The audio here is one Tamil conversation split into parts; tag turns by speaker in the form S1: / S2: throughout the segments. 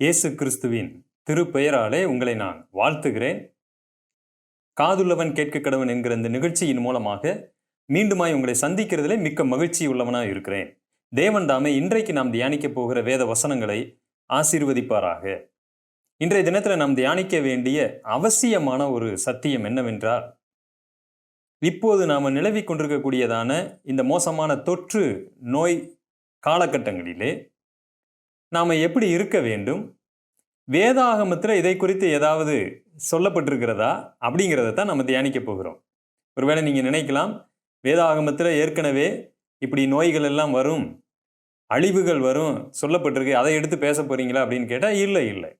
S1: இயேசு கிறிஸ்துவின் திருப்பெயராலே உங்களை நான் வாழ்த்துகிறேன். காதுள்ளவன் கேட்க கடவன் என்கிற இந்த நிகழ்ச்சியின் மூலமாக மீண்டுமாய் உங்களை சந்திக்கிறதிலே மிக்க மகிழ்ச்சி உள்ளவனாக இருக்கிறேன். தேவன் தாமே இன்றைக்கு நாம் தியானிக்க போகிற வேத வசனங்களை ஆசீர்வதிப்பாராக. இன்றைய தினத்தில் நாம் தியானிக்க வேண்டிய அவசியமான ஒரு சத்தியம் என்னவென்றால் இப்போது நாம் நிலவி கொண்டிருக்கக்கூடியதான இந்த மோசமான தொற்று நோய் காலகட்டங்களிலே நாம் எப்படி இருக்க வேண்டும்? வேதாகமத்தில் இதை குறித்து ஏதாவது சொல்லப்பட்டிருக்கிறதா? அப்படிங்கிறத தான் நம்ம தியானிக்க போகிறோம். ஒருவேளை நீங்கள் நினைக்கலாம் வேதாகமத்தில் ஏற்கனவே இப்படி நோய்கள் எல்லாம் வரும் அழிவுகள் வரும் சொல்லப்பட்டிருக்கு அதை எடுத்து பேச போகிறீங்களா அப்படின்னு கேட்டால் இல்லை இல்லை.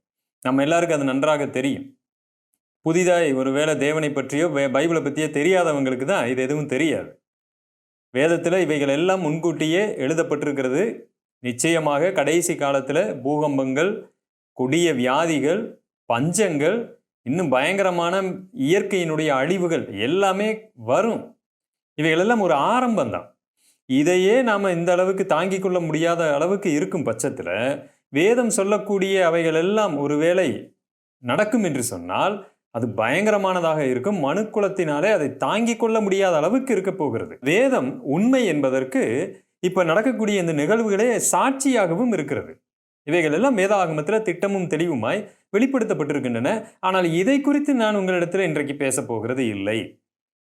S1: நம்ம எல்லாருக்கும் அது நன்றாக தெரியும். புதிதாக ஒருவேளை தேவனை பற்றியோ பைபிளை பற்றியோ தெரியாதவங்களுக்கு தான் இது எதுவும் தெரியாது. வேதத்தில் இவைகள் எல்லாம் முன்கூட்டியே எழுதப்பட்டிருக்கிறது. நிச்சயமாக கடைசி காலத்தில் பூகம்பங்கள் கொடிய வியாதிகள் பஞ்சங்கள் இன்னும் பயங்கரமான இயற்கையினுடைய அழிவுகள் எல்லாமே வரும். இவைகளெல்லாம் ஒரு ஆரம்பம் தான் இதையே நாம் இந்த அளவுக்கு தாங்கிக் கொள்ள முடியாத அளவுக்கு இருக்கும் பட்சத்தில் வேதம் சொல்லக்கூடிய அவைகள் எல்லாம் ஒருவேளை நடக்கும் என்று சொன்னால் அது பயங்கரமானதாக இருக்கும். மனுக்குலத்தினாலே அதை தாங்கிக் கொள்ள முடியாத அளவுக்கு இருக்க போகிறது. வேதம் உண்மை என்பதற்கு இப்போ நடக்கக்கூடிய இந்த நிகழ்வுகளே சாட்சியாகவும் இருக்கிறது. இவைகள் எல்லாம் வேதாகமத்தில் திட்டமும் தெளிவுமாய் வெளிப்படுத்தப்பட்டிருக்கின்றன. ஆனால் இதை குறித்து நான் உங்களிடத்தில் இன்றைக்கு பேச போகிறது இல்லை.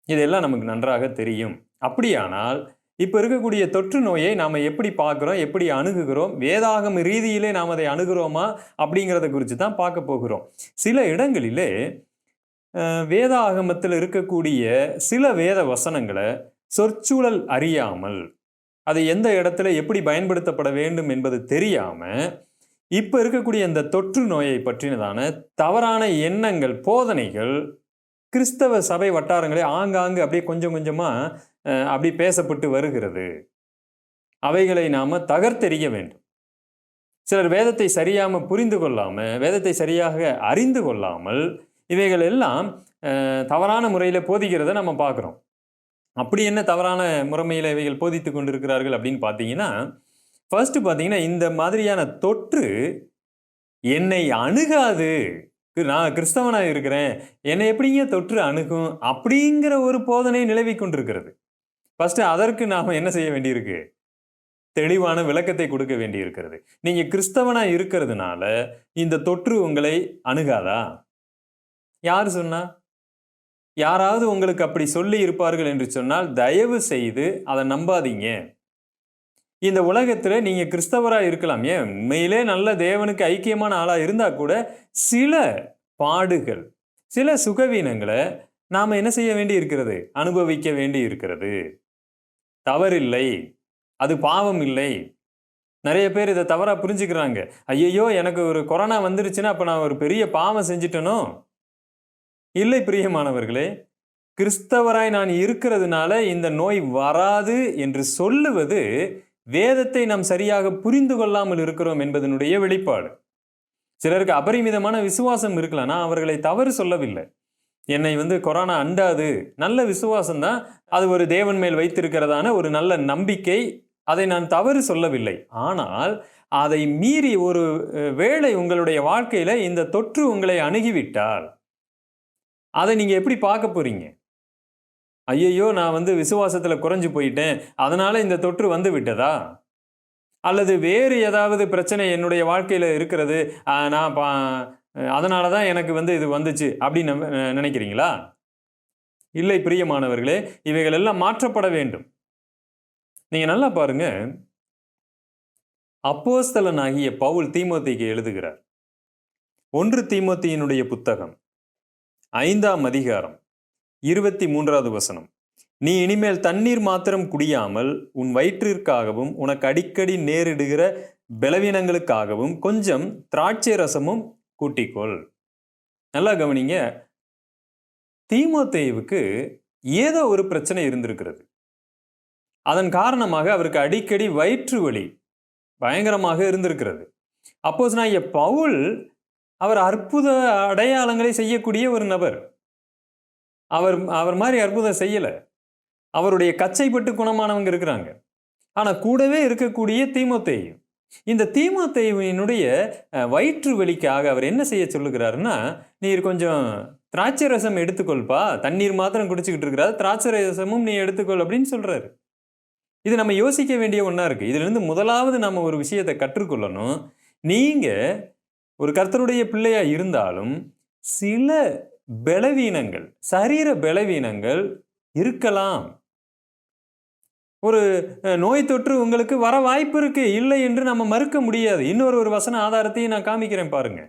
S1: இதெல்லாம் நமக்கு நன்றாக தெரியும். அப்படியானால் இப்போ இருக்கக்கூடிய தொற்று நோயை நாம் எப்படி பார்க்குறோம் எப்படி அணுகுகிறோம் வேதாகம ரீதியிலே நாம் அதை அணுகிறோமா அப்படிங்கிறத குறித்து தான் பார்க்க போகிறோம். சில இடங்களிலே வேதாகமத்தில் இருக்கக்கூடிய சில வேத வசனங்களை சொற்சூழல் அறியாமல் அது எந்த இடத்துல எப்படி பயன்படுத்தப்பட வேண்டும் என்பது தெரியாமல் இப்போ இருக்கக்கூடிய இந்த தொற்று நோயை பற்றினதான தவறான எண்ணங்கள் போதனைகள் கிறிஸ்தவ சபை வட்டாரங்களே ஆங்காங்கு அப்படியே கொஞ்சம் கொஞ்சமாக அப்படி பேசப்பட்டு வருகிறது. அவைகளை நாம் தகர்த்தெறிய வேண்டும். சிலர் வேதத்தை சரியாமல் புரிந்து கொள்ளாமல் வேதத்தை சரியாக அறிந்து கொள்ளாமல் இவைகள் எல்லாம் தவறான முறையில் போதிக்கிறத நம்ம பார்க்குறோம். அப்படி என்ன தவறான முறைமையில் இவைகள் போதித்து கொண்டிருக்கிறார்கள் அப்படின்னு பார்த்தீங்கன்னா ஃபர்ஸ்ட் பார்த்தீங்கன்னா இந்த மாதிரியான தொற்று என்னை அணுகாது. நான் கிறிஸ்தவனாக இருக்கிறேன். என்னை எப்படிங்க தொற்று அணுகும்? அப்படிங்கிற ஒரு போதனை நிலவி கொண்டிருக்கிறது. ஃபஸ்ட்டு அதற்கு நாம் என்ன செய்ய வேண்டியிருக்கு? தெளிவான விளக்கத்தை கொடுக்க வேண்டியிருக்கிறது. நீங்கள் கிறிஸ்தவனாக இருக்கிறதுனால இந்த தொற்று உங்களை அணுகாதா? யார் சொன்னா? யாராவது உங்களுக்கு அப்படி சொல்லி இருப்பார்கள் என்று சொன்னால் தயவு செய்து அதை நம்பாதீங்க. இந்த உலகத்தில் நீங்கள் கிறிஸ்தவராக இருக்கலாம். ஏன்? உண்மையிலே நல்ல தேவனுக்கு ஐக்கியமான ஆளாக இருந்தால் கூட சில பாடுகள் சில சுகவீனங்களை நாம் என்ன செய்ய வேண்டி இருக்கிறது? அனுபவிக்க வேண்டி இருக்கிறது. தவறில்லை. அது பாவம் இல்லை. நிறைய பேர் இதை தவறாக புரிஞ்சுக்கிறாங்க. ஐயையோ எனக்கு ஒரு கொரோனா வந்துருச்சுன்னா அப்போ நான் ஒரு பெரிய பாவம் செஞ்சிட்டனோ? இல்லை பிரியமானவர்களே கிறிஸ்தவராய் நான் இருக்கிறதுனால இந்த நோய் வராது என்று சொல்லுவது வேதத்தை நாம் சரியாக புரிந்து கொள்ளாமல் இருக்கிறோம் என்பதனுடைய வெளிப்பாடு. சிலருக்கு அபரிமிதமான விசுவாசம் இருக்கலாம். நான் அவர்களை தவறு சொல்லவில்லை. என்னை வந்து கொரோனா அண்டாது. நல்ல விசுவாசம் தான். அது ஒரு தேவன் மேல் வைத்திருக்கிறதான ஒரு நல்ல நம்பிக்கை. அதை நான் தவறு சொல்லவில்லை. ஆனால் அதை மீறி ஒரு வேளை உங்களுடைய வாழ்க்கையில் இந்த தொற்று உங்களை அணுகிவிட்டால் அதை நீங்கள் எப்படி பார்க்க போகிறீங்க ஐயையோ நான் வந்து விசுவாசத்தில் குறைஞ்சு போயிட்டேன். அதனால் இந்த தொற்று வந்து விட்டதா? அல்லது வேறு ஏதாவது பிரச்சனை என்னுடைய வாழ்க்கையில் இருக்கிறது? நான் பா அதனால தான் எனக்கு வந்து இது வந்துச்சு அப்படின்னு நினைக்கிறீங்களா? இல்லை பிரியமானவர்களே இவைகள் எல்லாம் மாற்றப்பட வேண்டும். நீங்கள் நல்லா பாருங்க. அப்போஸ்தலனாகிய பவுல் தீமோத்திக்கு எழுதுகிறார். ஒன்று தீமோத்தியினுடைய புத்தகம். ஐந்தாம் அதிகாரம் இருபத்தி மூன்றாவது வசனம். நீ இனிமேல் தண்ணீர் மாத்திரம் குடியாமல் உன் வயிற்றிற்காகவும் உனக்கு அடிக்கடி நேரிடுகிற பலவீனங்களுக்காகவும் கொஞ்சம் திராட்சை ரசமும் கூட்டிக்கொள். நல்லா கவனிங்க. தீமோத்தேவுக்கு ஏதோ ஒரு பிரச்சனை இருந்திருக்கிறது. அதன் காரணமாக அவருக்கு அடிக்கடி வயிற்று வலி பயங்கரமாக இருந்திருக்கிறது. அப்போஸ் நான் பவுல் அவர் அற்புத அடையாளங்களை செய்யக்கூடிய ஒரு நபர். அவர் அவர் மாதிரி அற்புதம் செய்யலை. அவருடைய கச்சைப்பட்டு குணமானவங்க இருக்கிறாங்க. ஆனால் கூடவே இருக்கக்கூடிய தீமோத்தேயு இந்த தீமோத்தேயுவினுடைய வயிற்று வலிக்காக அவர் என்ன செய்ய சொல்லுகிறாருன்னா நீர் கொஞ்சம் திராட்சை ரசம் எடுத்துக்கொள்ப்பா தண்ணீர் மாத்திரம் குடிச்சுக்கிட்டு இருக்கிறார். திராட்சை ரசமும் நீ எடுத்துக்கொள் அப்படின்னு சொல்கிறாரு இது நம்ம யோசிக்க வேண்டிய ஒன்றா இருக்குது இதுல இருந்து முதலாவது நம்ம ஒரு விஷயத்தை கற்றுக்கொள்ளணும். நீங்கள் ஒரு கர்த்தருடைய பிள்ளையா இருந்தாலும் சில பலவீனங்கள் சரீர பலவீனங்கள் இருக்கலாம். ஒரு நோய் தொற்று உங்களுக்கு வர வாய்ப்பு இருக்கு இல்லை என்று நம்ம மறுக்க முடியாது. இன்னொரு ஒரு வசன ஆதாரத்தையும் நான் காமிக்கிறேன் பாருங்க.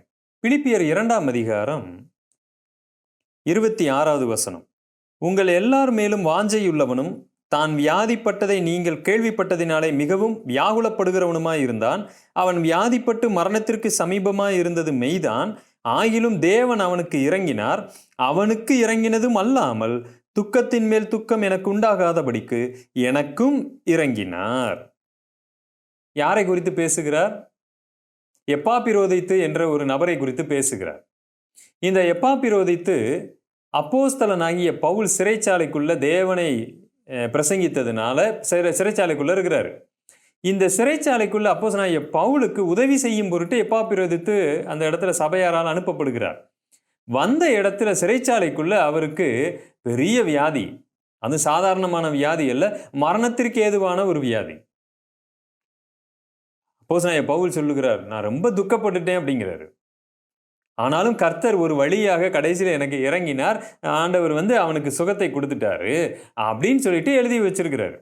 S1: பிலிப்பியர் இரண்டாம் அதிகாரம் இருபத்தி ஆறாவது வசனம். உங்கள் எல்லார் மேலும் வாஞ்சையுள்ளவனும் தான் வியாதிப்பட்டதை நீங்கள் கேள்விப்பட்டதினாலே மிகவும் வியாகுலப்படுகிறவனுமாய் இருந்தான். அவன் வியாதிப்பட்டு மரணத்திற்கு சமீபமாய் இருந்தது மெய்தான். ஆகிலும் தேவன் அவனுக்கு இறங்கினார். அவனுக்கு இறங்கினதும் அல்லாமல் துக்கத்தின் மேல் துக்கம் எனக்கு உண்டாகாதபடிக்கு எனக்கும் இறங்கினார். யாரை குறித்து பேசுகிறார்? எப்பாபிரோதித்து என்ற ஒரு நபரை குறித்து பேசுகிறார். இந்த எப்பாபிரோதித்து அப்போஸ்தலனாகிய பவுல் சிறைச்சாலைக்குள்ள தேவனை பிரசங்கித்ததுனால சிறை சிறைச்சாலைக்குள்ளே இருக்கிறாரு. இந்த சிறைச்சாலைக்குள்ள நான் பவுலுக்கு உதவி செய்யும் பொருட்டு எப்பா பிரதித்து அந்த இடத்துல சபையாரால் அனுப்பப்படுகிறார். வந்த இடத்துல சிறைச்சாலைக்குள்ள அவருக்கு பெரிய வியாதி அது சாதாரணமான வியாதி அல்ல மரணத்திற்கு ஏதுவான ஒரு வியாதி. அப்போஸ் நான் பவுல் சொல்லுகிறார் நான் ரொம்ப துக்கப்பட்டுட்டேன் அப்படிங்கிறாரு. ஆனாலும் கர்த்தர் ஒரு வழியாக கடைசியில் எனக்கு இறங்கினார். ஆண்டவர் வந்து அவனுக்கு சுகத்தை கொடுத்துட்டாரு அப்படின்னு சொல்லிட்டு எழுதி வச்சிருக்கிறாரு.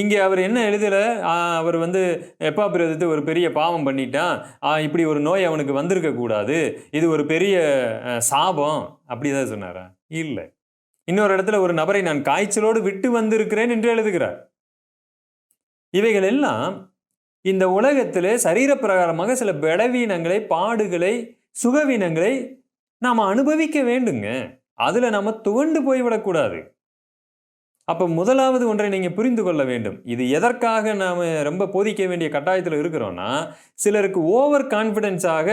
S1: இங்கே அவர் என்ன எழுதலை? அவர் வந்து எப்பா பிரதத்து ஒரு பெரிய பாவம் பண்ணிட்டான். இப்படி ஒரு நோய் அவனுக்கு வந்திருக்க கூடாது. இது ஒரு பெரிய சாபம் சாபம் அப்படிதான் சொன்னாரா? இல்லை. இன்னொரு இடத்துல ஒரு நபரை நான் காய்ச்சலோடு விட்டு வந்திருக்கிறேன் என்று எழுதுகிறார். இவைகள் எல்லாம் இந்த உலகத்திலே சரீரப்பிரகாரமாக சில பலவீனங்களை பாடுகளை சுகவீனங்களை நாம் அனுபவிக்க வேண்டுங்க. அதில் நம்ம துவண்டு போய்விடக்கூடாது. அப்போ முதலாவது ஒன்றை நீங்கள் புரிந்து கொள்ள வேண்டும். இது எதற்காக நாம் ரொம்ப போதிக்க வேண்டிய கட்டாயத்தில் இருக்கிறோன்னா சிலருக்கு ஓவர் கான்ஃபிடென்ஸாக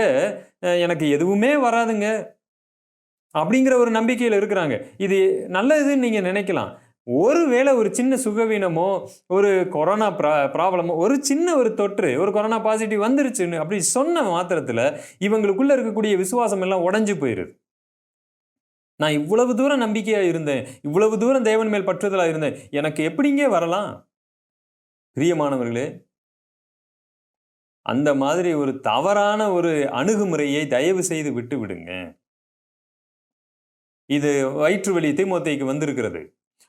S1: எனக்கு எதுவுமே வராதுங்க. அப்படிங்கிற ஒரு நம்பிக்கையில் இருக்கிறாங்க. இது நல்லதுன்னு நீங்கள் நினைக்கலாம். ஒருவேளை ஒரு சின்ன சுகவீனமோ ஒரு கொரோனா ப்ரா ப்ராப்ளமோ ஒரு சின்ன ஒரு தொற்று ஒரு கொரோனா பாசிட்டிவ் வந்துருச்சுன்னு அப்படி சொன்ன மாத்திரத்தில் இவங்களுக்குள்ளே இருக்கக்கூடிய விசுவாசம் எல்லாம் உடஞ்சி போயிடுது நான் இவ்வளவு தூரம் நம்பிக்கையாக இருந்தேன் இவ்வளவு தூரம் தேவன் மேல் பற்றுதலாக இருந்தேன் எனக்கு எப்படிங்க வரலாம்? பிரியமானவர்களே அந்த மாதிரி ஒரு தவறான ஒரு அணுகுமுறையை தயவு செய்து விட்டு விடுங்க இது வயிற்று வலி திமுத்தைக்கு வந்திருக்கிறது.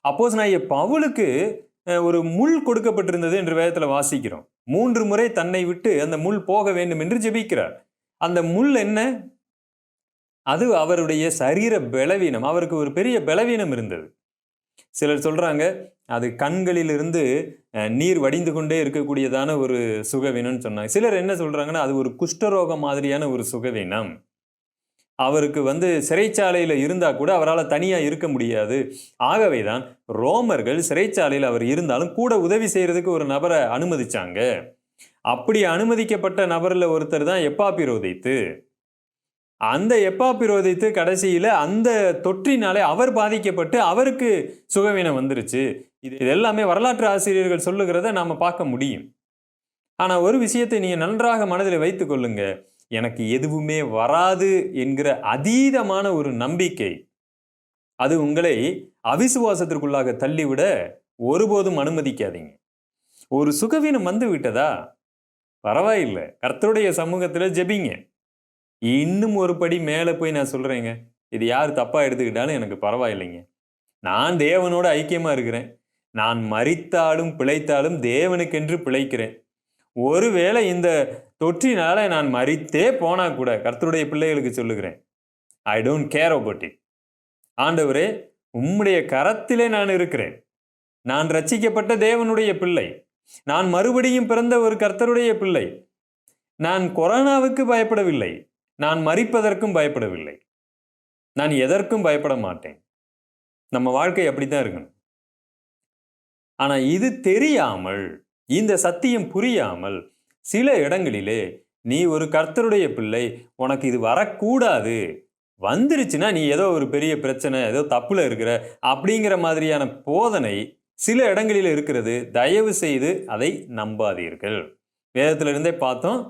S1: அப்போஸ் நான் பவுலுக்கு ஒரு முள் கொடுக்கப்பட்டிருந்தது என்று வேதத்தில் வாசிக்கிறோம். மூன்று முறை தன்னை விட்டு அந்த முள் போக வேண்டும் என்று ஜெபிக்கிறார். அந்த முள் என்ன? அது அவருடைய சரீர பலவீனம். அவருக்கு ஒரு பெரிய பலவீனம் இருந்தது. சிலர் சொல்கிறாங்க அது கண்களிலிருந்து நீர் வடிந்து கொண்டே இருக்கக்கூடியதான ஒரு சுகவீனம்னு சொன்னாங்க. சிலர் என்ன சொல்கிறாங்கன்னா அது ஒரு குஷ்டரோகம் மாதிரியான ஒரு சுகவீனம். அவருக்கு வந்து சிறைச்சாலையில் இருந்தால் கூட அவரால் தனியாக இருக்க முடியாது. ஆகவே தான் ரோமர்கள் சிறைச்சாலையில் அவர் இருந்தாலும் கூட உதவி செய்கிறதுக்கு ஒரு நபரை அனுமதிச்சாங்க. அப்படி அனுமதிக்கப்பட்ட நபரில் ஒருத்தர் தான் எப்பாப்பிரோதைத்து அந்த எப்பாப்பிரோதைத்து கடைசியில் அந்த தொற்றினாலே அவர் பாதிக்கப்பட்டு அவருக்கு சுகவீனம் வந்துருச்சு. இது இதெல்லாமே வரலாற்று ஆசிரியர்கள் சொல்லுகிறத நாம் பார்க்க முடியும். ஆனால் ஒரு விஷயத்தை நீங்கள் நன்றாக மனதில் வைத்து கொள்ளுங்கள் எனக்கு எதுவுமே வராது என்கிற அதீதமான ஒரு நம்பிக்கை அது உங்களை அவிசுவாசத்திற்குள்ளாக தள்ளிவிட ஒருபோதும் அனுமதிக்காதீங்க. ஒரு சுகவீனம் வந்து விட்டதா? பரவாயில்லை. கர்த்தருடைய சமூகத்தில் ஜெபிங்க. இன்னும் ஒரு படி மேலே போய் நான் சொல்கிறேங்க இது யார் தப்பாக எடுத்துக்கிட்டாலும் எனக்கு பரவாயில்லைங்க. நான் தேவனோட ஐக்கியமாக இருக்கிறேன். நான் மறித்தாலும் பிழைத்தாலும் தேவனுக்கென்று பிழைக்கிறேன். ஒருவேளை இந்த தொற்றினால நான் மறித்தே போனா கூட கர்த்தருடைய பிள்ளைகளுக்கு சொல்லுகிறேன். I don't care about it ஆண்டவரே உம்முடைய கரத்திலே நான் இருக்கிறேன். நான் ரட்சிக்கப்பட்ட தேவனுடைய பிள்ளை. நான் மறுபடியும் பிறந்த ஒரு கர்த்தருடைய பிள்ளை. நான் கொரோனாவுக்கு பயப்படவில்லை. நான் மறிப்பதற்கும் பயப்படவில்லை. நான் எதற்கும் பயப்பட மாட்டேன். நம்ம வாழ்க்கை அப்படித்தான் இருக்கணும். ஆனால் இது தெரியாமல் இந்த சத்தியம் புரியாமல் சில இடங்களிலே நீ ஒரு கர்த்தருடைய பிள்ளை உனக்கு இது வரக்கூடாது. வந்துருச்சுன்னா நீ ஏதோ ஒரு பெரிய பிரச்சனை ஏதோ தப்புல இருக்கிற அப்படிங்கிற மாதிரியான போதனை சில இடங்களில் இருக்கிறது. தயவு செய்து அதை நம்பாதீர்கள். வேதத்திலிருந்தே பார்த்தோம்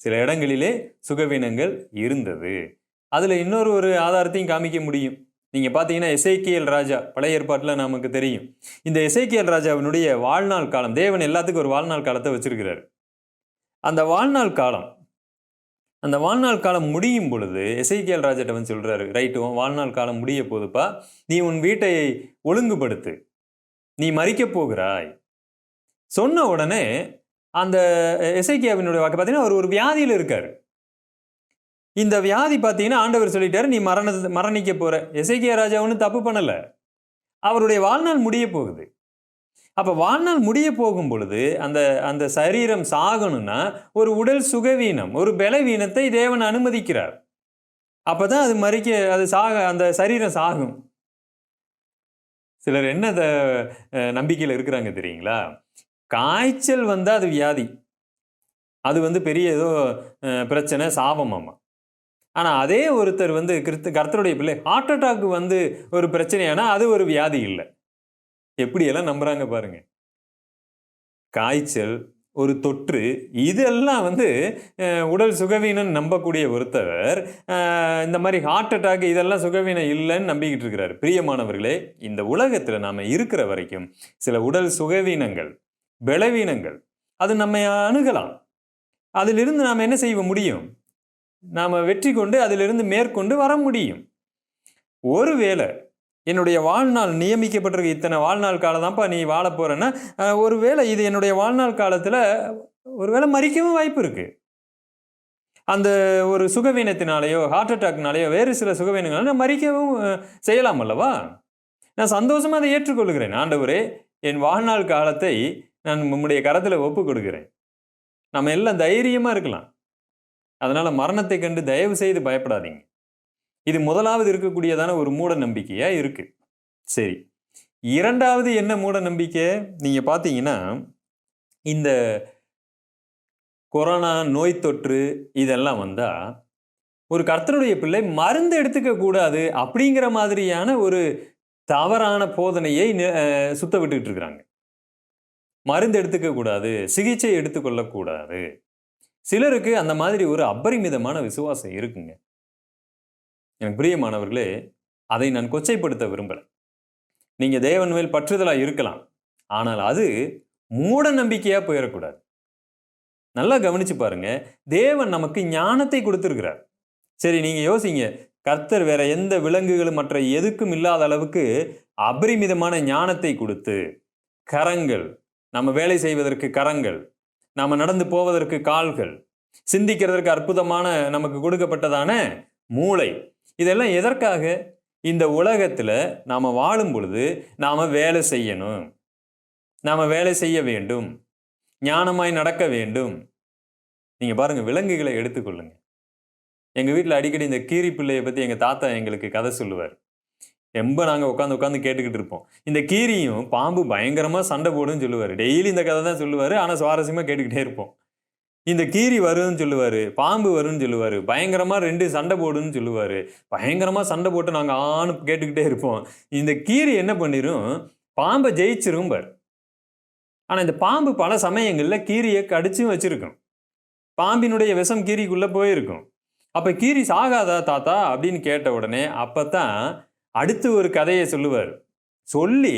S1: சில இடங்களிலே சுகவீனங்கள் இருந்தது. அதில் இன்னொரு ஒரு ஆதாரத்தையும் காமிக்க முடியும். நீங்க பார்த்தீங்கன்னா எஸ்ஐகேஎல் ராஜா பழைய ஏற்பாட்டில் நமக்கு தெரியும். இந்த எஸ்ஐகேஎல் ராஜாவினுடைய வாழ்நாள் காலம் தேவன் எல்லாத்துக்கும் ஒரு வாழ்நாள் காலத்தை வச்சிருக்கிறார். அந்த வாழ்நாள் காலம் அந்த வாழ்நாள் காலம் முடியும் பொழுது எஸ்ஐகேஎல் ராஜாட்ட வந்து சொல்றாரு ரைட்டு வாழ்நாள் காலம் முடிய போதுப்பா. நீ உன் வீட்டை ஒழுங்குபடுத்து. நீ மறிக்கப் போகிறாய். சொன்ன உடனே அந்த எஸ்ஐகேவினுடைய வாக்கு பார்த்தீங்கன்னா அவர் ஒரு வியாதியில் இருக்கார். இந்த வியாதி பார்த்தீங்கன்னா ஆண்டவர் சொல்லிட்டாரு நீ மரண மரணிக்க போற. எசைக்கியா ராஜா ஒன்றும் தப்பு பண்ணலை. அவருடைய வாழ்நாள் முடிய போகுது. அப்போ வாழ்நாள் முடிய போகும் பொழுது அந்த அந்த சரீரம் சாகணும்னா ஒரு உடல் சுகவீனம் ஒரு பலவீனத்தை தேவன் அனுமதிக்கிறார். அப்போ தான் அது மறிக்க அது சாக அந்த சரீரம் சாகும். சிலர் என்ன த- இருக்கிறாங்க தெரியுங்களா? காய்ச்சல் வந்தால் அது வியாதி. அது வந்து பெரிய ஏதோ பிரச்சனை பிரச்சனை ஆமாம் ஆனால் அதே ஒருத்தர் வந்து கிறிஸ்து கர்த்தருடைய பிள்ளை ஹார்ட் அட்டாக் வந்து ஒரு பிரச்சனையானா அது ஒரு வியாதி இல்லை. எப்படியெல்லாம் நம்புகிறாங்க பாருங்க. காய்ச்சல் ஒரு தொற்று இதெல்லாம் வந்து உடல் சுகவீனம் நம்பக்கூடிய ஒருத்தர் இந்த மாதிரி ஹார்ட் அட்டாக் இதெல்லாம் சுகவீனம் இல்லைன்னு நம்பிக்கிட்டு இருக்கிறார். பிரியமானவர்களே இந்த உலகத்தில் நாம் இருக்கிற வரைக்கும் சில உடல் சுகவீனங்கள் பலவீனங்கள் அது நம்மை அணுகலாம். அதிலிருந்து நாம் என்ன செய்ய முடியும்? நாம் வெற்றி கொண்டு அதிலிருந்து மேற்கொண்டு வர முடியும். ஒருவேளை என்னுடைய வாழ்நாள் நியமிக்கப்பட்டிருக்க இத்தனை வாழ்நாள் காலதான்ப்பா நீ வாழ போகிறேன்னா ஒருவேளை இது என்னுடைய வாழ்நாள் காலத்தில் ஒருவேளை மறிக்கவும் வாய்ப்பு இருக்குது அந்த ஒரு சுகவீனத்தினாலேயோ ஹார்ட் அட்டாக்னாலேயோ வேறு சில சுகவீனங்களால நான் மறிக்கவும் செய்யலாம் அல்லவா? நான் சந்தோஷமாக அதை ஏற்றுக்கொள்கிறேன். ஆண்டவரே என் வாழ்நாள் காலத்தை நான் உம்முடைய கரத்தில் ஒப்பு கொடுக்கிறேன் நம்ம எல்லாம் தைரியமாக இருக்கலாம். அதனால் மரணத்தை கண்டு தயவு செய்து பயப்படாதீங்க. இது முதலாவது இருக்கக்கூடியதான ஒரு மூட நம்பிக்கையாக இருக்கு. சரி. இரண்டாவது என்ன மூட நம்பிக்கை? நீங்கள் பார்த்தீங்கன்னா இந்த கொரோனா நோய் தொற்று இதெல்லாம் வந்தால் ஒரு கர்த்தனுடைய பிள்ளை மருந்து எடுத்துக்க கூடாது அப்படிங்கிற மாதிரியான ஒரு தவறான போதனையை சுத்த விட்டுக்கிட்டு இருக்கிறாங்க. மருந்து எடுத்துக்க கூடாது சிகிச்சை எடுத்துக்கொள்ளக்கூடாது. சிலருக்கு அந்த மாதிரி ஒரு அபரிமிதமான விசுவாசம் இருக்குங்க. எனக்கு பிரியமானவர்களே அதை நான் கொச்சைப்படுத்த விரும்பலை. நீங்கள் தேவன் மேல் பற்றுதலாக இருக்கலாம். ஆனால் அது மூட நம்பிக்கையாக போயிடக்கூடாது நல்லா கவனிச்சு பாருங்க. தேவன் நமக்கு ஞானத்தை கொடுத்துருக்கிறார். சரி நீங்கள் யோசிங்க. கர்த்தர் வேற எந்த விலங்குகளும் மற்ற எதுக்கும் இல்லாத அளவுக்கு அபரிமிதமான ஞானத்தை கொடுத்து கரங்கள் நம்ம வேலை செய்வதற்கு கரங்கள் நாம் நடந்து போவதற்கு கால்கள் சிந்திக்கிறதற்கு அற்புதமான நமக்கு கொடுக்கப்பட்டதான மூளை. இதெல்லாம் எதற்காக? இந்த உலகத்தில் நாம் வாழும் பொழுது நாம் வேலை செய்யணும். நாம் வேலை செய்ய வேண்டும். ஞானமாய் நடக்க வேண்டும். நீங்கள் பாருங்கள் விலங்குகளை எடுத்துக்கொள்ளுங்க. எங்கள் வீட்டில் அடிக்கடி இந்த கீரி பிள்ளையை பற்றி எங்கள் தாத்தா எங்களுக்கு கதை சொல்லுவார். ரொம்ப நாங்கள் உட்காந்து உட்காந்து கேட்டுக்கிட்டு இருப்போம். இந்த கீரியும் பாம்பு பயங்கரமாக சண்டை போடுன்னு சொல்லுவார். டெய்லி இந்த கதை தான் சொல்லுவார். ஆனால் சுவாரஸ்யமாக கேட்டுக்கிட்டே இருப்போம். இந்த கீரி வரும்னு சொல்லுவார். பாம்பு வரும்னு சொல்லுவார். பயங்கரமாக ரெண்டு சண்டை போடுன்னு சொல்லுவார். பயங்கரமாக சண்டை போட்டு நாங்கள் ஆணு கேட்டுக்கிட்டே இருப்போம். இந்த கீரி என்ன பண்ணிடும் பாம்பை ஜெயிச்சிரும் பார். ஆனால் இந்த பாம்பு பல சமயங்களில் கீரியை கடிச்சும் வச்சுருக்கும் பாம்பினுடைய விஷம் கீரிக்குள்ளே போயிருக்கும். அப்போ கீரி சாகாதா தாத்தா அப்படின்னு கேட்ட உடனே அப்போ தான் அடுத்து ஒரு கதையை சொல்லுவார். சொல்லி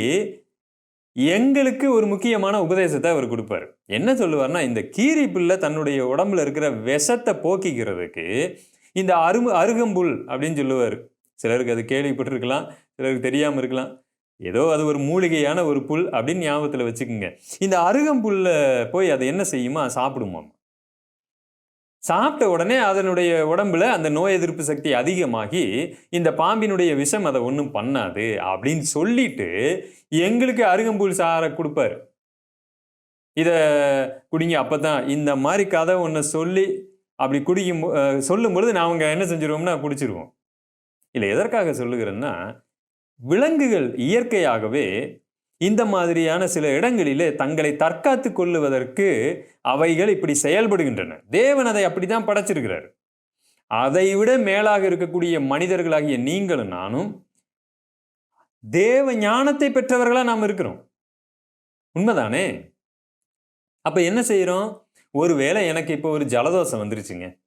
S1: எங்களுக்கு ஒரு முக்கியமான உபதேசத்தை அவர் கொடுப்பார். என்ன சொல்லுவார்னா இந்த கீரி பிள்ளை தன்னுடைய உடம்புல இருக்கிற விஷத்தை போக்கிக்கிறதுக்கு இந்த அரும அருகம்புல் அப்படின்னு சொல்லுவார். சிலருக்கு அது கேள்விப்பட்டிருக்கலாம் சிலருக்கு தெரியாமல் இருக்கலாம். ஏதோ அது ஒரு மூலிகையான ஒரு புல் அப்படின்னு ஞாபகத்தில் வச்சுக்கோங்க. இந்த அருகம்புல்ல போய் அதை என்ன செய்யுமா? சாப்பிடுமாம்? சாப்பிட்ட உடனே அதனுடைய உடம்புல அந்த நோய் எதிர்ப்பு சக்தி அதிகமாகி இந்த பாம்பினுடைய விஷம் அதை ஒன்றும் பண்ணாது அப்படின்னு சொல்லிட்டு எங்களுக்கு அருகம்புல் சாரை கொடுப்பாரு. இதை குடிங்க அப்பதான் இந்த மாதிரி கதை ஒன்று சொல்லி அப்படி குடிக்கும் போ- அஹ் சொல்லும் பொழுது என்ன செஞ்சிருவோம்னா குடிச்சிருவோம். இல்லை எதற்காக சொல்லுகிறேன்னா விலங்குகள் இயற்கையாகவே இந்த மாதிரியான சில இடங்களிலே தங்களை தற்காத்து கொள்ளுவதற்கு அவைகள் இப்படி செயல்படுகின்றன. தேவன் அதை அப்படிதான் படைச்சிருக்கிறார். அதை விட மேலாக இருக்கக்கூடிய மனிதர்களாகிய நீங்களும் நானும் தேவ ஞானத்தை பெற்றவர்களாக நாம் இருக்கிறோம். உண்மைதானே? அப்போ என்ன செய்கிறோம் ஒருவேளை எனக்கு இப்போ ஒரு ஜலதோஷம் வந்துருச்சுங்க.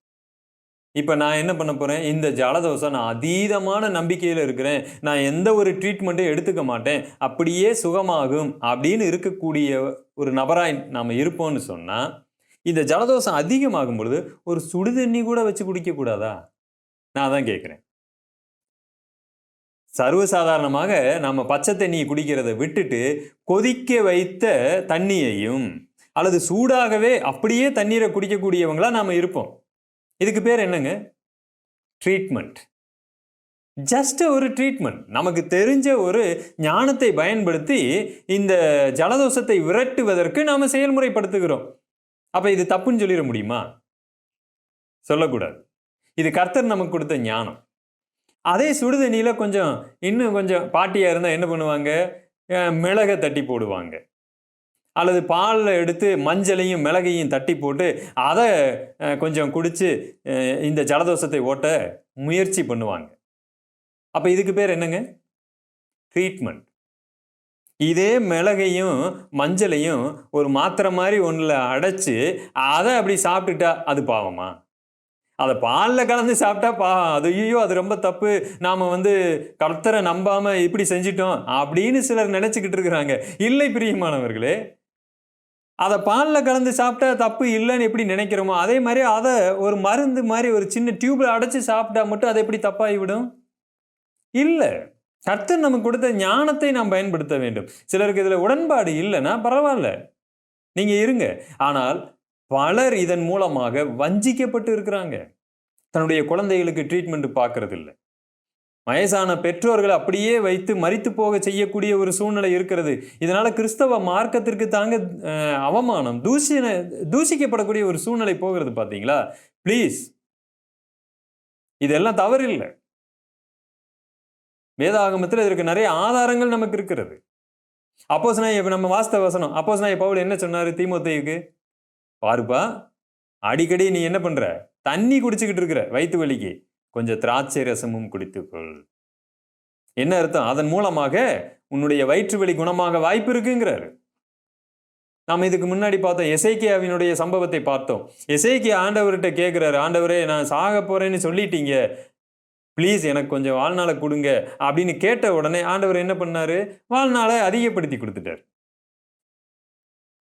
S1: இப்போ நான் என்ன பண்ண போகிறேன் இந்த ஜலதோஷம் நான் அதீதமான நம்பிக்கையில் இருக்கிறேன். நான் எந்த ஒரு ட்ரீட்மெண்ட்டும் எடுத்துக்க மாட்டேன். அப்படியே சுகமாகும் அப்படின்னு இருக்கக்கூடிய ஒரு நபராய் நாம் இருப்போம்னு சொன்னால் இந்த ஜலதோஷம் அதிகமாகும் பொழுது ஒரு சுடு தண்ணி கூட வச்சு குடிக்கக்கூடாதா நான் தான் கேட்குறேன் சர்வசாதாரணமாக நம்ம பச்சை தண்ணியை குடிக்கிறத விட்டுட்டு கொதிக்க வைத்த தண்ணியையும் அல்லது சூடாகவே அப்படியே தண்ணீரை குடிக்கக்கூடியவங்களாக நாம் இருப்போம். இதுக்கு பேர் என்னங்க? ட்ரீட்மெண்ட் ஜஸ்ட் ஒரு ட்ரீட்மெண்ட் நமக்கு தெரிஞ்ச ஒரு ஞானத்தை பயன்படுத்தி இந்த ஜலதோஷத்தை விரட்டுவதற்கு நாம் செயல்முறைப்படுத்துகிறோம். அப்போ இது தப்புன்னு சொல்லிட முடியுமா? சொல்லக்கூடாது. இது கர்த்தர் நமக்கு கொடுத்த ஞானம். அதே சுடுதண்ணியில் கொஞ்சம் இன்னும் கொஞ்சம் பாட்டியாக இருந்தால் என்ன பண்ணுவாங்க? மிளகை தட்டி போடுவாங்க. அல்லது பாலில் எடுத்து மஞ்சளையும் மிளகையும் தட்டி போட்டு அதை கொஞ்சம் குடித்து இந்த ஜலதோஷத்தை ஓட்ட முயற்சி பண்ணுவாங்க. அப்போ இதுக்கு பேர் என்னங்க? ட்ரீட்மெண்ட். இதே மிளகையும் மஞ்சளையும் ஒரு மாத்திரை மாதிரி ஒன்றில் அடைச்சி அதை அப்படி சாப்பிட்டுட்டா அது பாவமா? அதை பாலில் கலந்து சாப்பிட்டா பா அது ஐயோ அது ரொம்ப தப்பு. நாம் வந்து கர்த்தரை நம்பாமல் இப்படி செஞ்சிட்டோம் அப்படின்னு சிலர் நினச்சிக்கிட்டு இருக்கிறாங்க. இல்லை பிரியமானவர்களே அதை பாலில் கலந்து சாப்பிட்டா தப்பு இல்லைன்னு எப்படி நினைக்கிறோமோ அதே மாதிரி அதை ஒரு மருந்து மாதிரி ஒரு சின்ன டியூப்பில் அடைச்சி சாப்பிட்டா மட்டும் அதை எப்படி தப்பாகிவிடும்? இல்லை. கர்த்தர் நமக்கு கொடுத்த ஞானத்தை நாம் பயன்படுத்த வேண்டும். சிலருக்கு இதில் உடன்பாடு இல்லைன்னா பரவாயில்ல. நீங்கள் இருங்க. ஆனால் பலர் இதன் மூலமாக வஞ்சிக்கப்பட்டு இருக்கிறாங்க. தன்னுடைய குழந்தைகளுக்கு ட்ரீட்மெண்ட் பார்க்கறதில்லை. வயசான பெற்றோர்கள் அப்படியே வைத்து மறித்து போக செய்யக்கூடிய ஒரு சூழ்நிலை இருக்கிறது. இதனால கிறிஸ்தவ மார்க்கத்திற்கு தாங்க அவமானம் தூஷின தூஷிக்கப்படக்கூடிய ஒரு சூழ்நிலை போகிறது பார்த்தீங்களா ப்ளீஸ் இதெல்லாம் தவறு இல்லை வேதாகமத்தில் இதற்கு நிறைய ஆதாரங்கள் நமக்கு இருக்கிறது. அப்போஸ் நான் இப்போ நம்ம வாஸ்த வசனம் அப்போஸ் நான் பவுல் என்ன சொன்னார் தீமோத்தேயுக்கு? பாருப்பா அடிக்கடி நீ என்ன பண்ணுற தண்ணி குடிச்சுக்கிட்டு இருக்கிற வயிற்று வலிக்கு. கொஞ்சம் திராட்சை ரசமும் குடித்துக்கொள். என்ன அர்த்தம்? அதன் மூலமாக உன்னுடைய வயிற்று வலி குணமாக வாய்ப்பு இருக்குங்கிறாரு. நாம் இதுக்கு முன்னாடி பார்த்தோம் எசேக்கியாவினுடைய சம்பவத்தை பார்த்தோம். எசேக்கியா ஆண்டவர்கிட்ட கேட்குறாரு ஆண்டவரே நான் சாக போறேன்னு சொல்லிட்டீங்க. ப்ளீஸ் எனக்கு கொஞ்சம் வாழ்நாளை கொடுங்க. அப்படின்னு கேட்ட உடனே ஆண்டவர் என்ன பண்ணாரு? வாழ்நாளை அதிகப்படுத்தி கொடுத்துட்டார்.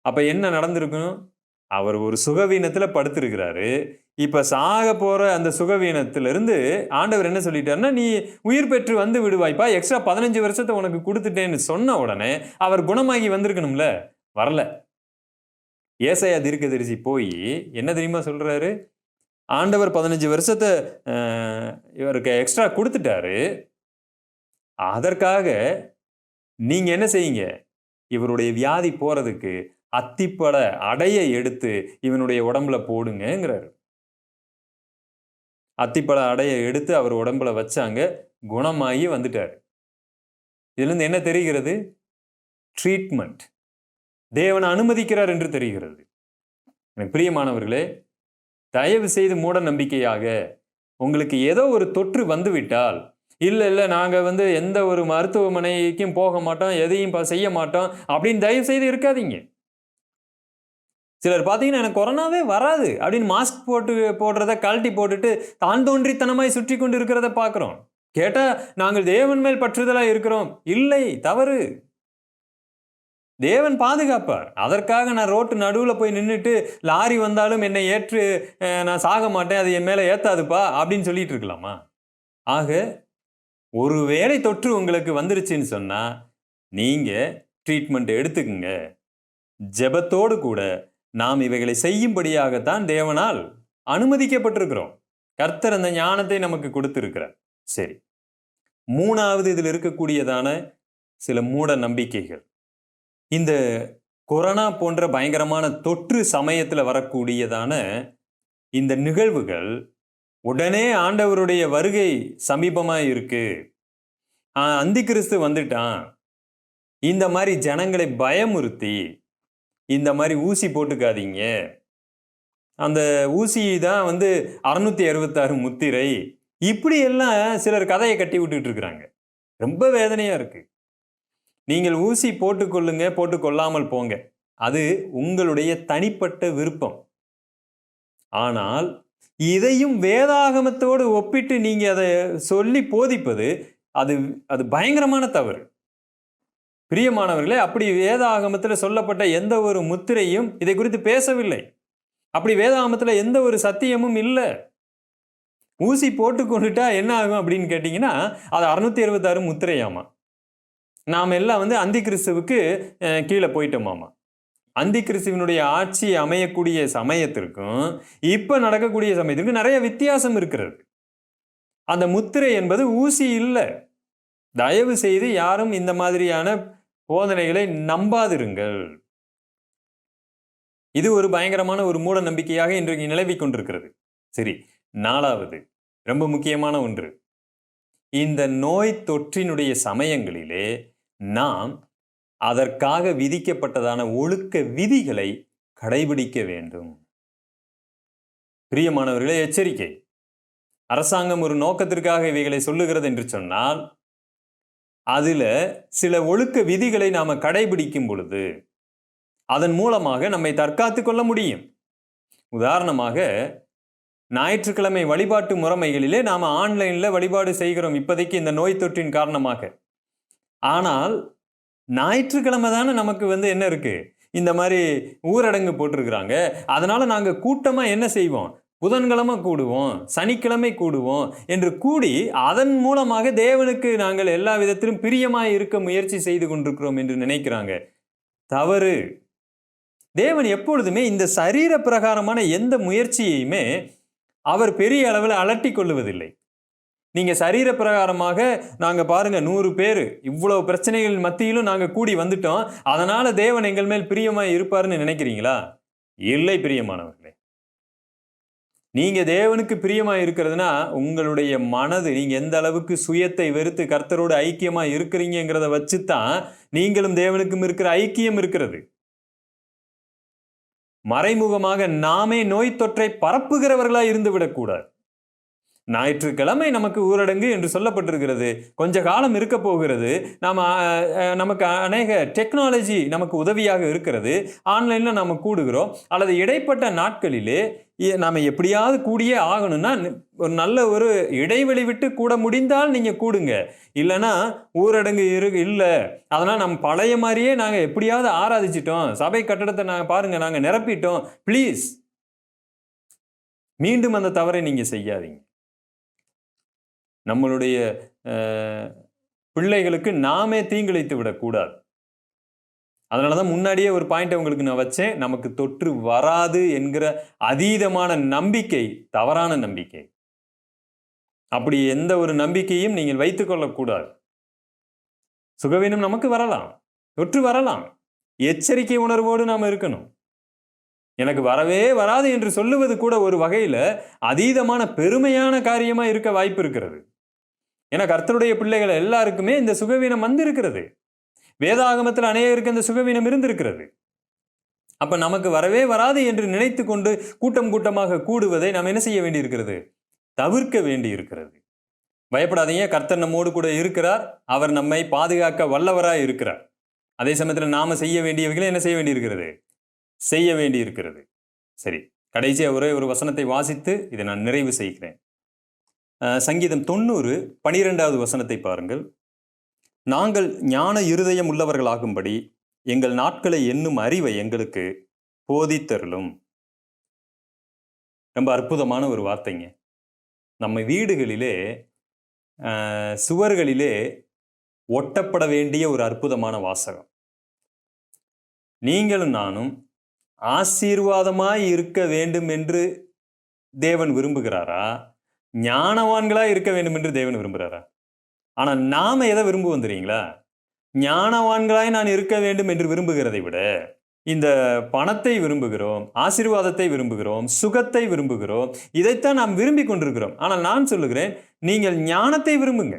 S1: அப்போ என்ன நடந்திருக்கும்? அவர் ஒரு சுகவீனத்தில் படுத்திருக்கிறாரு. இப்போ சாக போகிற அந்த சுகவீனத்திலிருந்து ஆண்டவர் என்ன சொல்லிட்டாருன்னா நீ உயிர் பெற்று வந்து விடுவாய்ப்பா. எக்ஸ்ட்ரா பதினஞ்சு வருஷத்தை உனக்கு கொடுத்துட்டேன்னு சொன்ன உடனே அவர் குணமாகி வந்திருக்கணும்ல? வரல. ஏசையா தீர்க்கதரிசி போய் என்ன தெரியுமா சொல்கிறாரு ஆண்டவர் பதினஞ்சு வருஷத்தை இவருக்கு எக்ஸ்ட்ரா கொடுத்துட்டாரு. அதற்காக நீங்கள் என்ன செய்யுங்க? இவருடைய வியாதி போகிறதுக்கு அத்திப்பட அடைய எடுத்து இவனுடைய உடம்புல போடுங்கங்கிறாரு. அத்திப்பழ அடையை எடுத்து அவர் உடம்புல வச்சாங்க. குணமாகி வந்துட்டார். இதுலேருந்து என்ன தெரிகிறது? ட்ரீட்மெண்ட் தேவன் அனுமதிக்கிறார் என்று தெரிகிறது. எனக்கு பிரியமானவர்களே தயவு செய்து மூட நம்பிக்கையாக உங்களுக்கு ஏதோ ஒரு தொற்று வந்துவிட்டால் இல்லை இல்லை நாங்கள் வந்து எந்த ஒரு மருத்துவமனைக்கும் போக மாட்டோம் எதையும் செய்ய மாட்டோம் அப்படின்னு தயவு செய்து இருக்காதீங்க. சிலர் பார்த்தீங்கன்னா எனக்கு கொரோனாவே வராது அப்படின்னு மாஸ்க் போட்டு போடுறத கழட்டி போட்டுட்டு தான் தோன்றித்தனமாய் சுற்றி கொண்டு இருக்கிறத பார்க்குறோம். கேட்டால் நாங்கள் தேவன் மேல் பற்றுதலாக இருக்கிறோம். இல்லை தவறு. தேவன் பாதுகாப்பார். அதற்காக நான் ரோட்டு நடுவில் போய் நின்றுட்டு லாரி வந்தாலும் என்னை ஏற்று நான் சாக மாட்டேன் அது என் மேலே ஏற்றாதுப்பா அப்படின்னு சொல்லிட்டு இருக்கலாமா? ஆக ஒரு வேளை தொற்று உங்களுக்கு வந்துருச்சுன்னு சொன்னால் நீங்கள் ட்ரீட்மெண்ட் எடுத்துக்குங்க. ஜெபத்தோடு கூட நாம் இவைகளை செய்யும்படியாகத்தான் தேவனால் அனுமதிக்கப்பட்டிருக்கிறோம். கர்த்தர் அந்த ஞானத்தை நமக்கு கொடுத்திருக்கிறார். சரி. மூணாவது இதில் இருக்கக்கூடியதான சில மூட நம்பிக்கைகள். இந்த கொரோனா போன்ற பயங்கரமான தொற்று சமயத்தில் வரக்கூடியதான இந்த நிகழ்வுகள் உடனே ஆண்டவருடைய வருகை சமீபமாக இருக்கு. அந்தி கிறிஸ்து வந்துட்டான். இந்த மாதிரி ஜனங்களை பயமுறுத்தி இந்த மாதிரி ஊசி போட்டுக்காதீங்க. அந்த ஊசி தான் வந்து அறுநூத்தி அறுபத்தாறு முத்திரை. இப்படி எல்லாம் சிலர் கதையை கட்டி விட்டுட்டு இருக்கிறாங்க. ரொம்ப வேதனையா இருக்கு. நீங்கள் ஊசி போட்டுக்கொள்ளுங்க போட்டுக்கொள்ளாமல் போங்க. அது உங்களுடைய தனிப்பட்ட விருப்பம். ஆனால் இதையும் வேதாகமத்தோடு ஒப்பிட்டு நீங்கள் அதை சொல்லி போதிப்பது அது அது பயங்கரமான தவறு. பிரியமானவர்களே அப்படி வேதாகமத்தில் சொல்லப்பட்ட எந்த ஒரு முத்திரையும் இதை குறித்து பேசவில்லை. அப்படி வேதாகமத்தில் எந்த ஒரு சத்தியமும் இல்லை. ஊசி போட்டு கொண்டுட்டா என்ன ஆகும் அப்படின்னு கேட்டிங்கன்னா அது அறுநூத்தி இருபத்தாறு முத்திரையாமா? நாம் எல்லாம் வந்து அந்தி கிறிஸ்துவுக்கு கீழே போயிட்டோமாமா? அந்தி கிறிஸ்துவனுடைய ஆட்சி அமையக்கூடிய சமயத்திற்கும் இப்போ நடக்கக்கூடிய சமயத்திற்கும் நிறைய வித்தியாசம் இருக்கிறது. அந்த முத்திரை என்பது ஊசி இல்லை. தயவு செய்து யாரும் இந்த மாதிரியான போதனைகளை நம்பாதிருங்கள். இது ஒரு பயங்கரமான ஒரு மூட நம்பிக்கையாக இன்றைக்கு நிலவிக் கொண்டிருக்கிறது. சரி நாலாவது ரொம்ப முக்கியமான ஒன்று. இந்த நோய் தொற்றினுடைய சமயங்களிலே நாம் அதற்காக விதிக்கப்பட்டதான ஒழுக்க விதிகளை கடைபிடிக்க வேண்டும். பிரியமானவர்களே எச்சரிக்கை. அரசாங்கம் ஒரு நோக்கத்திற்காக இவைகளை சொல்லுகிறது என்று சொன்னால் அதில் சில ஒழுக்க விதிகளை நாம் கடைபிடிக்கும் பொழுது அதன் மூலமாக நம்மை தற்காத்து கொள்ள முடியும். உதாரணமாக ஞாயிற்றுக்கிழமை வழிபாட்டு முறைமைகளிலே நாம் ஆன்லைனில் வழிபாடு செய்கிறோம் இப்போதைக்கு இந்த நோய் தொற்றின் காரணமாக. ஆனால் ஞாயிற்றுக்கிழமை தானே நமக்கு வந்து என்ன இருக்குது இந்த மாதிரி ஊரடங்கு போட்டிருக்கிறாங்க. அதனால் நாங்கள் கூட்டமாக என்ன செய்வோம்? புதன்கிழமை கூடுவோம் சனிக்கிழமை கூடுவோம் என்று கூடி அதன் மூலமாக தேவனுக்கு நாங்கள் எல்லா விதத்திலும் பிரியமாய் இருக்க முயற்சி செய்து கொண்டிருக்கிறோம் என்று நினைக்கிறாங்க. தவறு. தேவன் எப்பொழுதுமே இந்த சரீர பிரகாரமான எந்த முயற்சியையுமே அவர் பெரிய அளவில் அலட்டி கொள்ளுவதில்லை. நீங்கள் சரீர பிரகாரமாக நாங்கள் பாருங்கள் நூறு பேர் இவ்வளோ பிரச்சனைகள் மத்தியிலும் நாங்கள் கூடி வந்துட்டோம் அதனால் தேவன் எங்கள் மேல் பிரியமாக இருப்பார்னு நினைக்கிறீங்களா? இல்லை பிரியமானவர்களே. நீங்கள் தேவனுக்கு பிரியமாக இருக்கிறதுனா உங்களுடைய மனது நீங்கள் எந்த அளவுக்கு சுயத்தை வெறுத்து கர்த்தரோடு ஐக்கியமாக இருக்கிறீங்கிறத வச்சு தான் நீங்களும் தேவனுக்கும் இருக்கிற ஐக்கியம் இருக்கிறது. மறைமுகமாக நாமே நோய் தொற்றை பரப்புகிறவர்களாக இருந்து விடக்கூடாது ஞாயிற்றுக்கிழமை நமக்கு ஊரடங்கு என்று சொல்லப்பட்டிருக்கிறது. கொஞ்ச காலம் இருக்க போகிறது. நாம் நமக்கு அநேக டெக்னாலஜி நமக்கு உதவியாக இருக்கிறது. ஆன்லைனில் நாம் கூடுகிறோம். அல்லது இடைப்பட்ட நாட்களிலே நாம எப்படியாவது கூடியே ஆகணும்னா ஒரு நல்ல ஒரு இடைவெளி விட்டு கூட முடிந்தால் நீங்கள் கூடுங்க. இல்லைன்னா ஊரடங்கு இரு இல்லை. அதனால் நம்ம பழைய மாதிரியே நாங்கள் எப்படியாவது ஆராதிச்சிட்டோம். சபை கட்டடத்தை நாங்கள் பாருங்கள் நாங்கள் நிரப்பிட்டோம். ப்ளீஸ் மீண்டும் அந்த தவறை நீங்கள் செய்யாதீங்க. நம்மளுடைய பிள்ளைகளுக்கு நாமே தீங்கிழைத்து விடக்கூடாது. அதனால தான் முன்னாடியே ஒரு பாயிண்ட்டை உங்களுக்கு நான் வச்சேன். நமக்கு தொற்று வராது என்கிற அதீதமான நம்பிக்கை தவறான நம்பிக்கை. அப்படி எந்த ஒரு நம்பிக்கையும் நீங்கள் வைத்துக்கொள்ளக்கூடாது சுகவீனம் நமக்கு வரலாம். தொற்று வரலாம். எச்சரிக்கை உணர்வோடு நாம் இருக்கணும். எனக்கு வரவே வராது என்று சொல்லுவது கூட ஒரு வகையில் அதீதமான பெருமையான காரியமாக இருக்க வாய்ப்பு இருக்கிறது. ஏன்னா கர்த்தருடைய பிள்ளைகள் எல்லாருக்குமே இந்த சுகவீனம் வந்திருக்கிறது. வேதாகமத்தில் அநேகருக்கு இந்த சுகவீனம் இருந்திருக்கிறது. அப்ப நமக்கு வரவே வராது என்று நினைத்து கொண்டு கூட்டம் கூட்டமாக கூடுவதை நாம் என்ன செய்ய வேண்டியிருக்கிறது? தவிர்க்க வேண்டியிருக்கிறது. பயப்படாதீங்க கர்த்தர் நம்மோடு கூட இருக்கிறார். அவர் நம்மை பாதுகாக்க வல்லவராய் இருக்கிறார். அதே சமயத்தில் நாம செய்ய வேண்டியவைகளை என்ன செய்ய வேண்டியிருக்கிறது? செய்ய வேண்டியிருக்கிறது. சரி கடைசியாக ஒரே ஒரு வசனத்தை வாசித்து இதை நான் நிறைவு செய்கிறேன். சங்கீதம் தொண்ணூறு பனிரெண்டாவது வசனத்தை பாருங்கள். நாங்கள் ஞான இருதயம் உள்ளவர்களாகும்படி எங்கள் நாட்களை எண்ணும் அறிவை எங்களுக்கு போதித்தருளும். ரொம்ப அற்புதமான ஒரு வார்த்தைங்க. நம்ம வீடுகளிலே சுவர்களிலே ஒட்டப்பட வேண்டிய ஒரு அற்புதமான வாசகம். நீங்களும் நானும் ஆசீர்வாதமாய் இருக்க வேண்டும் என்று தேவன் விரும்புகிறாரா? ஞானவான்களாய் இருக்க வேண்டும் என்று தேவன் விரும்புகிறாரா? ஆனால் நாம் எதை விரும்புவோம் தெரியுங்களா? ஞானவான்களாய் நான் இருக்க வேண்டும் என்று விரும்புகிறதை விட இந்த பணத்தை விரும்புகிறோம் ஆசீர்வாதத்தை விரும்புகிறோம் சுகத்தை விரும்புகிறோம் இதைத்தான் நாம் விரும்பி கொண்டிருக்கிறோம். ஆனால் நான் சொல்லுகிறேன் நீங்கள் ஞானத்தை விரும்புங்க.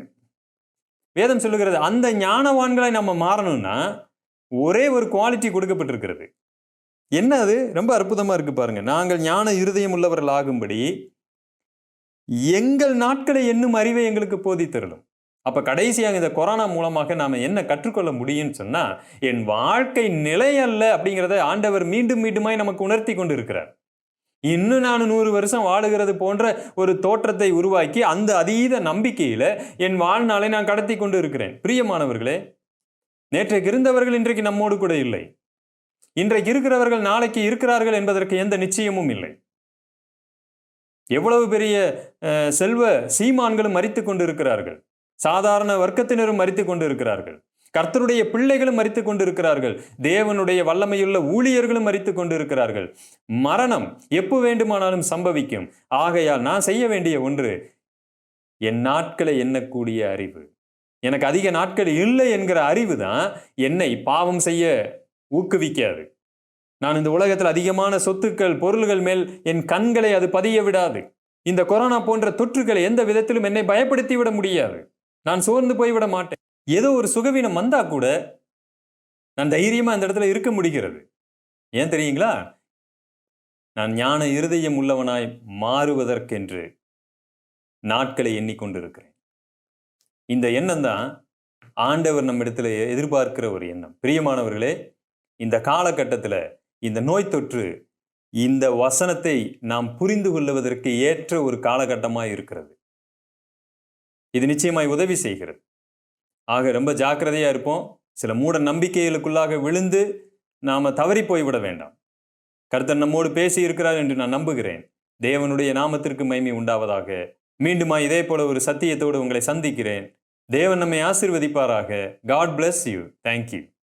S1: வேதம் சொல்லுகிறது அந்த ஞானவான்களை நம்ம மாறணும்னா ஒரே ஒரு குவாலிட்டி கொடுக்கப்பட்டிருக்கிறது. என்ன அது? ரொம்ப அற்புதமாக இருக்கு பாருங்க. நாங்கள் ஞான இருதயம் உள்ளவர்கள் ஆகும்படி எங்கள் நாட்களை என்னும் அறிவை எங்களுக்கு போதித்தருளும். அப்போ கடைசியாக இந்த கொரோனா மூலமாக நாம் என்ன கற்றுக்கொள்ள முடியும்னு சொன்னால் என் வாழ்க்கை நிலை அல்ல அப்படிங்கிறத ஆண்டவர் மீண்டும் மீண்டுமாய் நமக்கு உணர்த்தி கொண்டு இருக்கிறார் இன்னும் நான் நூறு வருஷம் வாழுகிறது போன்ற ஒரு தோற்றத்தை உருவாக்கி அந்த அதீத நம்பிக்கையில் என் வாழ்நாளை நான் கடத்தி கொண்டு இருக்கிறேன் பிரியமானவர்களே நேற்றைக்கு இருந்தவர்கள் இன்றைக்கு நம்மோடு கூட இல்லை. இன்றைக்கு இருக்கிறவர்கள் நாளைக்கு இருக்கிறார்கள் என்பதற்கு எந்த நிச்சயமும் இல்லை. எவ்வளவு பெரிய செல்வ சீமான்களும் மறித்து கொண்டு இருக்கிறார்கள் சாதாரண வர்க்கத்தினரும் மறித்து கொண்டு இருக்கிறார்கள் கர்த்தருடைய பிள்ளைகளும் மறித்து கொண்டிருக்கிறார்கள். தேவனுடைய வல்லமையுள்ள ஊழியர்களும் மறித்து கொண்டிருக்கிறார்கள். மரணம் எப்போ வேண்டுமானாலும் சம்பவிக்கும். ஆகையால் நான் செய்ய வேண்டிய ஒன்று என் நாட்களை எண்ணக்கூடிய அறிவு. எனக்கு அதிக நாட்கள் இல்லை என்கிற அறிவு தான் என்னை பாவம் செய்ய ஊக்குவிக்காது. நான் இந்த உலகத்தில் அதிகமான சொத்துக்கள் பொருள்கள் மேல் என் கண்களை அது பதிய விடாது இந்த கொரோனா போன்ற தொற்றுகளை எந்த விதத்திலும் என்னை பயப்படுத்தி விட முடியாது. நான் சோர்ந்து போய்விட மாட்டேன். ஏதோ ஒரு சுகவீனம் வந்தா கூட நான் தைரியமா அந்த இடத்துல இருக்க முடிகிறது. ஏன் தெரியுங்களா? நான் ஞான இருதயம் உள்ளவனாய் மாறுவதற்கென்று நாட்களை எண்ணிக்கொண்டிருக்கிறேன். இந்த எண்ணம் தான் ஆண்டவர் நம்மிடத்தில் எதிர்பார்க்கிற ஒரு எண்ணம். பிரியமானவர்களே இந்த காலகட்டத்தில் இந்த நோய் தொற்று இந்த வசனத்தை நாம் புரிந்து கொள்வதற்கு ஏற்ற ஒரு காலகட்டமாக இருக்கிறது. இது நிச்சயமாய் உதவி செய்கிறது. ஆக ரொம்ப ஜாக்கிரதையாக இருப்போம். சில மூட நம்பிக்கைகளுக்குள்ளாக விழுந்து நாம் தவறி போய்விட வேண்டாம். கர்த்தர் நம்மோடு பேசி இருக்கிறார் என்று நான் நம்புகிறேன். தேவனுடைய நாமத்திற்கு மைமை உண்டாவதாக. மீண்டுமா இதே போல ஒரு சத்தியத்தோடு உங்களை சந்திக்கிறேன். தேவன் நம்மை ஆசிர்வதிப்பாராக. God bless you thank you